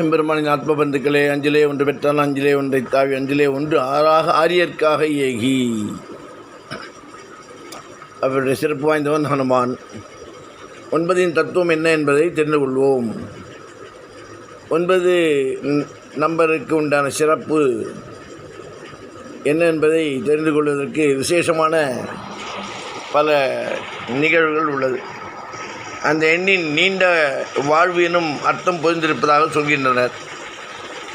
எம்பெருமானின் ஆத்ம பந்துக்களே அஞ்சிலே ஒன்று பெற்றால் அஞ்சிலே ஒன்றை தாவி அஞ்சிலே ஒன்று ஆறாக ஆரியர்க்காக ஏகி அவருடைய சிறப்பு வாய்ந்தவன் ஹனுமான் ஒன்பதின் தத்துவம் என்ன என்பதை தெரிந்து கொள்வோம். ஒன்பது நம்பருக்கு உண்டான சிறப்பு என்ன என்பதை தெரிந்து கொள்வதற்கு விசேஷமான பல நிகழ்வுகள் உள்ளது. அந்த எண்ணின் நீண்ட வாழ்வு எனும் அர்த்தம் புரிந்திருப்பதாக சொல்கின்றனர்.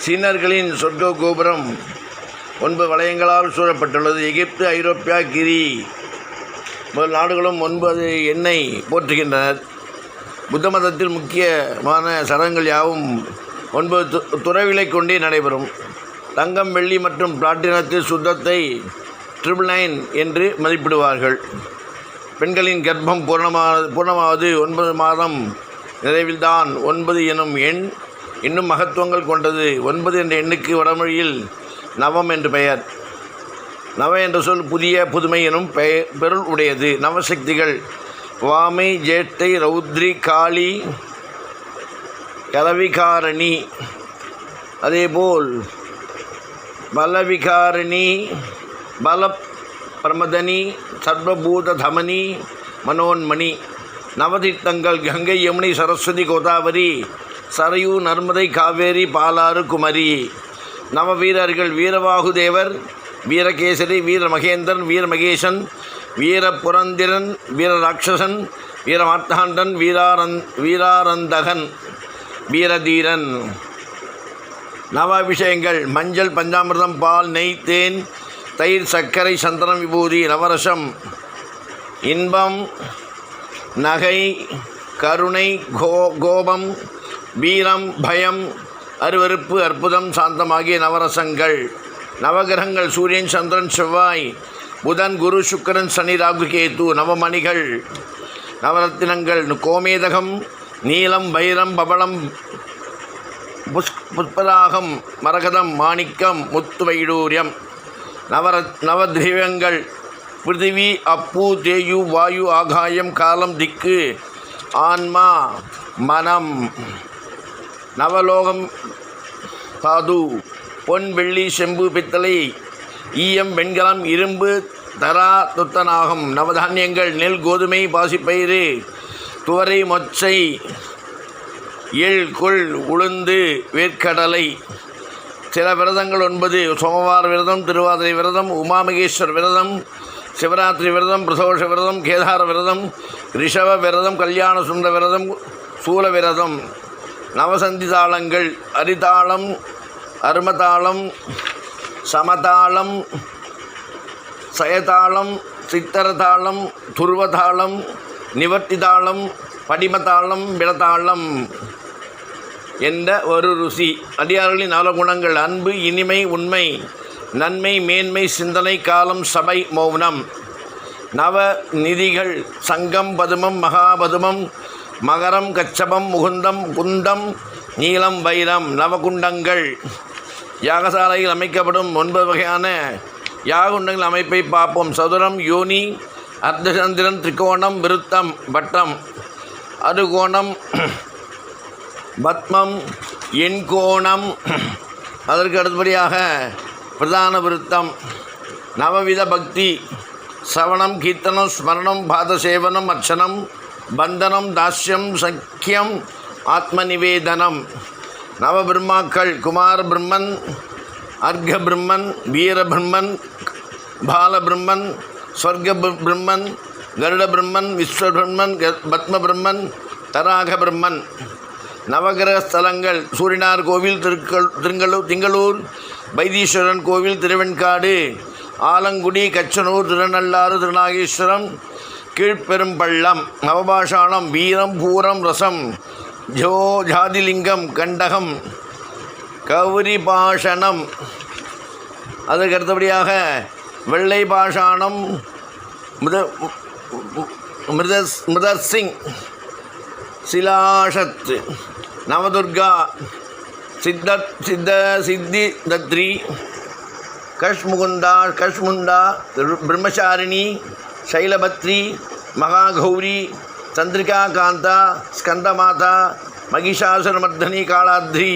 சீனர்களின் சொர்க்க கோபுரம் ஒன்பது வளையங்களால் சூழப்பட்டுள்ளது. எகிப்து ஐரோப்பியா கிரி முதல் நாடுகளும் ஒன்பது எண்ணை போற்றுகின்றனர். புத்த மதத்தில் முக்கியமான சடங்குகள் யாவும் ஒன்பது து துறவிலை கொண்டே நடைபெறும். தங்கம் வெள்ளி மற்றும் பிளாட்டினத்தில் சுத்தத்தை ட்ரிபிள் நைன் என்று மதிப்பிடுவார்கள். பெண்களின் கர்ப்பம் பூர்ணமாக பூர்ணமாவது ஒன்பது மாதம் நிறைவில்தான். ஒன்பது எனும் எண் இன்னும் மகத்துவங்கள் கொண்டது. ஒன்பது என்ற எண்ணுக்கு வடமொழியில் நவம் என்று பெயர். நவ என்ற சொல் புதிய புதுமை எனும் பெயர் பெருள் உடையது. நவசக்திகள் வாமை ஜேட்டை ரௌத்ரி காளி கலவிகாரணி. அதேபோல் பலவிகாரணி பல பிரமதனி சர்வபூத தமனி மனோன்மணி நவதித்தங்கள் கங்கை யமுனை சரஸ்வதி கோதாவரி சரையூ நர்மதை காவேரி பாலாறு குமரி. நவ வீரர்கள் வீரவாகுதேவர் வீரகேசரி வீர மகேந்திரன் வீர மகேசன் வீர புரந்திரன் வீர ராட்சசன் வீர வீராரந் வீராரந்தகன் வீரதீரன். நவாபிஷேகங்கள் மஞ்சள் பஞ்சாமிர்தம் பால் நெய் தேன் தயிர் சர்க்கரை சந்தனம் விபூதி நவரசம் இன்பம் நகை கருணை கோ கோபம் வீரம் பயம் அருவருப்பு அற்புதம் சாந்தம் ஆகிய நவரசங்கள். நவகிரகங்கள் சூரியன் சந்திரன் செவ்வாய் புதன் குரு சுக்கரன் சனி ராகு கேது நவமணிகள். நவரத்தினங்கள் கோமேதகம் நீலம் வைரம் பவளம் புஷ் புஷ்பராகம் மரகதம் மாணிக்கம் முத்துவைடூரியம். நவர நவதிரவியங்கள். பிருத்திவி அப்பு தேயு வாயு ஆகாயம் காலம் திக்கு ஆன்மா மனம். நவலோகம் தாது பொன் வெள்ளி செம்பு பித்தளை ஈயம் வெண்கலம் இரும்பு தரா துத்தனாகும் நவதானியங்கள் நெல் கோதுமை பாசிப்பயிறு துவரை மொச்சை எள் கொள் உளுந்து வேர்க்கடலை சில விரதங்கள் ஒன்பது சோமவார விரதம் திருவாதிரை விரதம் உமாமகேஸ்வர் விரதம் சிவராத்திரி விரதம் பிரசோஷ விரதம் கேதார விரதம் ரிஷப விரதம் கல்யாண சுந்த விரதம் சூல விரதம் நவசந்தி தாளங்கள் அரிதாளம் அருமதாளம் சமதாளம் சயதாளம் சித்தரதாளம் துருவதாளம் நிவர்த்திதாளம் படிமதாளம் விடதாளம் என்ற ஒரு ருசி. அடியார்களின் நவகுணங்கள் அன்பு இனிமை உண்மை நன்மை மேன்மை சிந்தனை காலம் சபை மௌனம். நவ நிதிகள் சங்கம் பதுமம் மகாபதுமம் மகரம் கச்சபம் முகுந்தம் குந்தம் நீலம் வைரம் நவகுண்டங்கள். யாகசாலையில் அமைக்கப்படும் ஒன்பது வகையான யாகுண்டங்கள் அமைப்பை பார்ப்போம். சதுரம் யோனி அர்த்தசந்திரன் திரிகோணம் விருத்தம் வட்டம் அருகோணம் பத்மம் எண்கோணம் அதற்கு அடுத்தபடியாக பிரதான விருத்தம். நவவித பக்தி. சவணம் கீர்த்தனம் ஸ்மரணம் பாதசேவனம் அர்ச்சனம் பந்தனம் தாஸ்யம் சக்கியம் ஆத்மநிவேதனம். நவபிரம்மாக்கள் குமார பிரம்மன் அர்க்க பிரம்மன் வீர பிரம்மன் பால பிரம்மன் ஸ்வர்க பிரம்மன் கருட பிரம்மன் விஸ்வ பிரம்மன் பத்ம பிரம்மன் தராக பிரம்மன். நவகிரக ஸ்தலங்கள் சூரியனார் கோவில் திருக்கல் திருங்கலூர் திங்களூர் வைத்தீஸ்வரன் கோவில் திருவெண்காடு ஆலங்குடி கச்சனூர் திருநள்ளாறு திருநாகேஸ்வரம் கீழ்ப்பெரும்பள்ளம் நவபாஷாணம் வீரம் பூரம் ரசம் ஜோ ஜாதிலிங்கம் கண்டகம் கௌரி பாஷணம் அதற்கு அடுத்தபடியாக வெள்ளை பாஷாணம் மிருத மிருதஸ் சிங் சிலாஷத் நவதுர்கா சித்த சித்த சித்தி தத்ரி கஷ்முகுந்தா கஷ்முண்டா பிரம்மசாரிணி சைலபத்ரி மகாகௌரி சந்திரிகா காந்தா ஸ்கந்தமாதா மகிஷாசுரமர்தனி காலாத்ரி.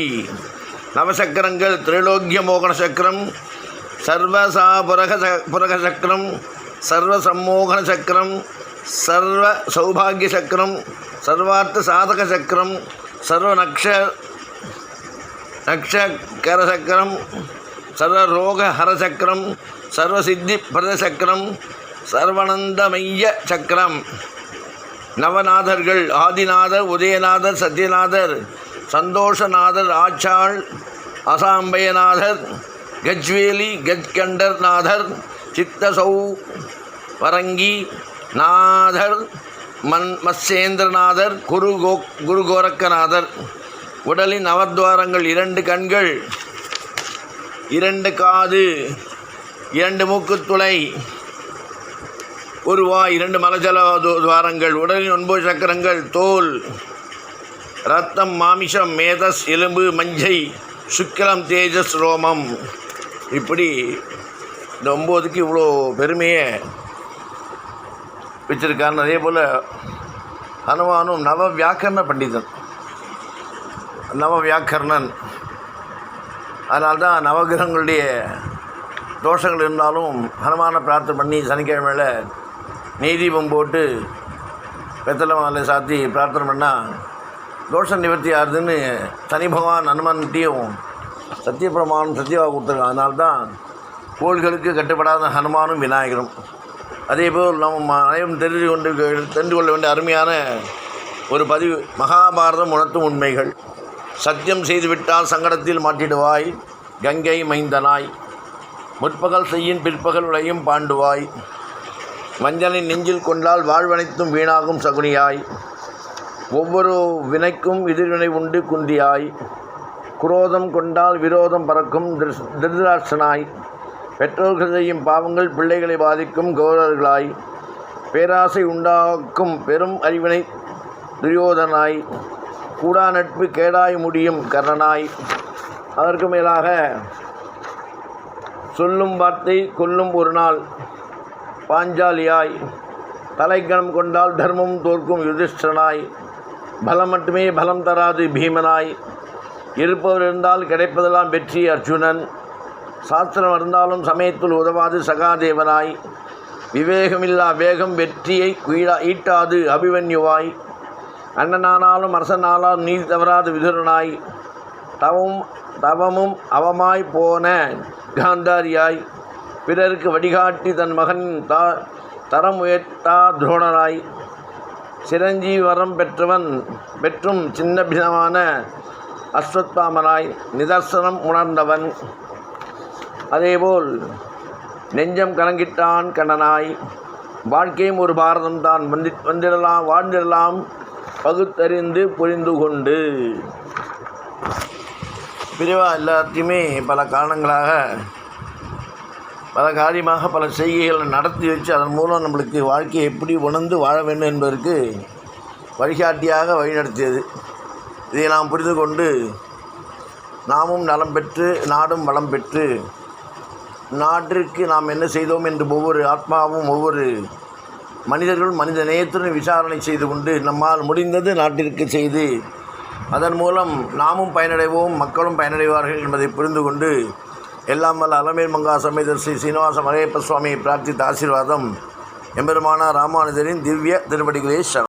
நவசக்கரங்கள் திரிலோக்கிய மோகன சக்கரம் சர்வசா புரக புரக சக்கரம் சர்வ சம்மோகன சக்கரம் சர்வ சௌபாகிய சக்கரம் சர்வார்த்த சாதக சக்கரம் சர்வநக்ஷ நக்ஷகரசக்கரம் சர்வரோகஹரசக்கரம் சர்வசித்தி பிரதசக்கரம் சர்வனந்தமைய சக்கரம் நவநாதர்கள் ஆதிநாதர் உதயநாதர் சத்யநாதர் சந்தோஷநாதர் ஆச்சாள் அசாம்பயநாதர் கஜ்வேலி கஜ்கண்டர்நாதர் சித்தசௌ வரங்கி நாதர் மன் மத்சேந்திரநாதர் குரு கோ குரு கோரக்கநாதர் உடலின் நவத்வாரங்கள் இரண்டு கண்கள் இரண்டு காது இரண்டு மூக்குத்துளை ஒரு வாய் இரண்டு மலஜல துவாரங்கள் உடலின் ஒன்பது சக்கரங்கள் தோல் ரத்தம் மாமிசம் மேதஸ் எலும்பு மஞ்சை சுக்கிலம் தேஜஸ் ரோமம். இப்படி இந்த ஒம்போதுக்கு இவ்வளோ பெருமையை. வச்சிருக்காருன்னு அதே போல் ஹனுமானும் நவ வியாக்கரண பண்டிதன். நவ வியாக்கரணன் அதனால்தான் நவகிரகங்களுடைய தோஷங்கள் இருந்தாலும் ஹனுமானை பிரார்த்தனை பண்ணி சனிக்கிழமையில் நெய் தீபம் போட்டு வெத்தலை மாலை சாத்தி பிரார்த்தனை பண்ணால் தோஷம் நிவர்த்தி ஆகுதுன்னு தனி பகவான் ஹனுமான்கிட்டையும் சத்தியபிரமாணம் சத்தியவாக கொடுத்துருக்கான் அதனால்தான் கோள்களுக்கு கட்டுப்படாத ஹனுமானும் விநாயகரும். அதேபோல் நம் அனைவரும் தெரிந்து கொண்டு தெரிந்து கொள்ள வேண்டிய அருமையான ஒரு பதிவு மகாபாரதம் உணர்த்தும் உண்மைகள். சத்தியம் செய்துவிட்டால் சங்கடத்தில் மாட்டிடுவாய் கங்கை மைந்தனாய். முற்பகல் செய்யின் பிற்பகல் உலையும் பாண்டுவாய். வஞ்சனை நெஞ்சில் கொண்டால் வாழ்வனைத்தும் வீணாகும் சகுனியாய். ஒவ்வொரு வினைக்கும் எதிர்வினை உண்டு குந்தியாய். குரோதம் கொண்டால் விரோதம் பறக்கும் திரு- திருதராட்சனாய் பெற்றோர்கள் செய்யும் பாவங்கள் பிள்ளைகளை பாதிக்கும் கௌரவர்களாய் பேராசை உண்டாக்கும் பெரும் அறிவினை துரியோதனாய் கூடா நட்பு கேடாய் முடியும் கர்ணனாய். அதற்கு மேலாக சொல்லும் வார்த்தை கொல்லும் ஒரு நாள் பாஞ்சாலியாய் தலைக்கணம் கொண்டால் தர்மம் தோற்கும் யுதிஷ்டனாய் பலம் மட்டுமே பலம் தராது பீமனாய். இருப்பவர் இருந்தால் கிடைப்பதெல்லாம் வெற்றி அர்ஜுனன். சாஸ்திரம் இருந்தாலும் சமயத்தில் உதவாது சகாதேவனாய். விவேகமில்லா வேகம் வெற்றியை குயிலா ஈட்டாது அபிமன்யுவாய். அண்ணனானாலும் அரசனானாலும் நீதி தவறாது விதுரனாய். தவம் தவமும் அவமாய் போன காந்தாரியாய். பிறருக்கு வடிகாட்டி தன் மகன் தா தரம் உயர்த்தா துரோணராய் சிரஞ்சீவரம் பெற்றவன் பெற்றும் சின்ன பின்னமான நிதர்சனம் உணர்ந்தவன். அதேபோல் நெஞ்சம் கலங்கிட்டான் கண்ணனாய். வாழ்க்கையும் ஒரு பாரதம் தான் வந்து வந்திடலாம் வாழ்ந்திடலாம். பகுத்தறிந்து புரிந்து கொண்டு. பிரிவாக எல்லாத்தையுமே பல காரணங்களாக பல காரியமாக பல செய்கைகளை நடத்தி வச்சு அதன் மூலம் நம்மளுக்கு வாழ்க்கையை எப்படி உணர்ந்து வாழ வேண்டும் என்பதற்கு வழிகாட்டியாக வழிநடத்தியது. இதை நாம் புரிந்து கொண்டு நாமும் நலம் பெற்று நாடும் வளம் பெற்று நாட்டிற்கு நாம் என்ன செய்தோம் என்று ஒவ்வொரு ஆத்மாவும் ஒவ்வொரு மனிதர்களும் மனித நேயத்துடன் விசாரணை செய்து கொண்டு நம்மால் முடிந்தது நாட்டிற்கு செய்து அதன் மூலம் நாமும் பயனடைவோம் மக்களும் பயனடைவார்கள் என்பதை புரிந்து கொண்டு எல்லாம் வல்ல அலமேல் மங்கா சமேதர் ஸ்ரீ சீனிவாச மலையப்ப சுவாமியை பிரார்த்தித்த ஆசீர்வாதம் எம்பெருமானா ராமானுஜரின் திவ்ய திருவடிகளே சரணம்.